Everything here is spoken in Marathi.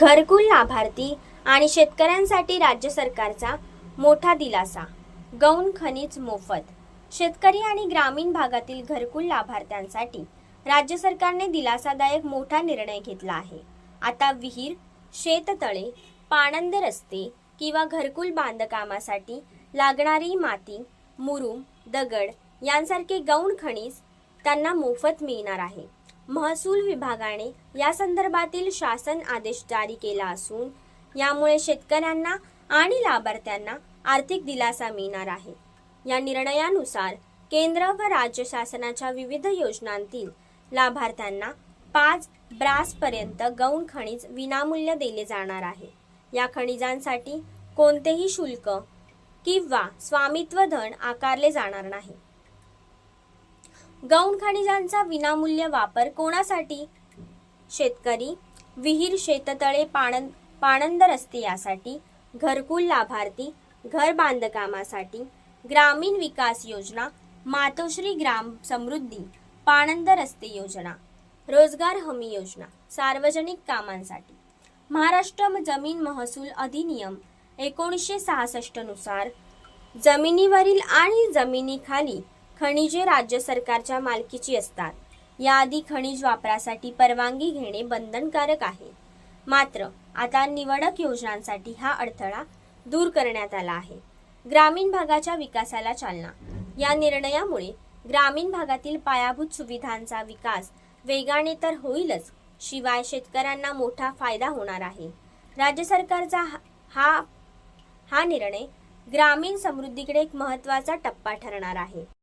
घरकुल लाभार्थी आणि शेतकऱ्यांसाठी राज्य सरकारचा मोठा दिलासा. गौण खनिज मोफत. शेतकरी आणि ग्रामीण भागातील घरकुल लाभार्थ्यांसाठी राज्य सरकारने दिलासादायक मोठा निर्णय घेतला आहे. आता विहीर शेततळे पाणंद रस्ते किंवा घरकुल बांधकामासाठी लागणारी माती मुरुम दगड यांसारखे गौण खनिज त्यांना मोफत मिळणार आहे. महसूल विभागाने या संदर्भातील शासन आदेश जारी केला असून यामुळे शेतकऱ्यांना आणि लाभार्थ्यांना आर्थिक दिलासा मिळणार आहे. या निर्णयानुसार केंद्र व राज्य शासनाच्या विविध योजनांतील लाभार्थ्यांना पाच ब्रासपर्यंत गौण खनिज विनामूल्य दिले जाणार आहे. या खनिजांसाठी कोणतेही शुल्क किंवा स्वामित्व धन आकारले जाणार नाही. गौण खनिजांचा विनामूल्य वापर कोणासाठी? शेतकरी विहीर शेततळे पाणंद पाणंद रस्ते यासाठी घरकुल लाभार्थी घर बांधकामासाठी ग्रामीण विकास योजना मातोश्री ग्राम समृद्धी पाणंद रस्ते योजना रोजगार हमी योजना सार्वजनिक कामांसाठी. महाराष्ट्र जमीन महसूल अधिनियम एकोणीसशे सहासष्टनुसार जमिनीवरील आणि जमिनीखाली खनिजे राज्य सरकारच्या मालकीची असतात. याआधी खनिज वापरासाठी परवानगी घेणे बंधनकारक आहे. मात्र आता निवडक योजनांसाठी हा अडथळा दूर करण्यात आला आहे. ग्रामीण भागाच्या विकासाला चालना. या निर्णयामुळे ग्रामीण भागातील पायाभूत सुविधांचा विकास वेगाने तर होईलच शिवाय शेतकऱ्यांना मोठा फायदा होणार आहे. राज्य सरकारचा हा- हा हा निर्णय ग्रामीण समृद्धीकडे एक महत्त्वाचा टप्पा ठरणार आहे.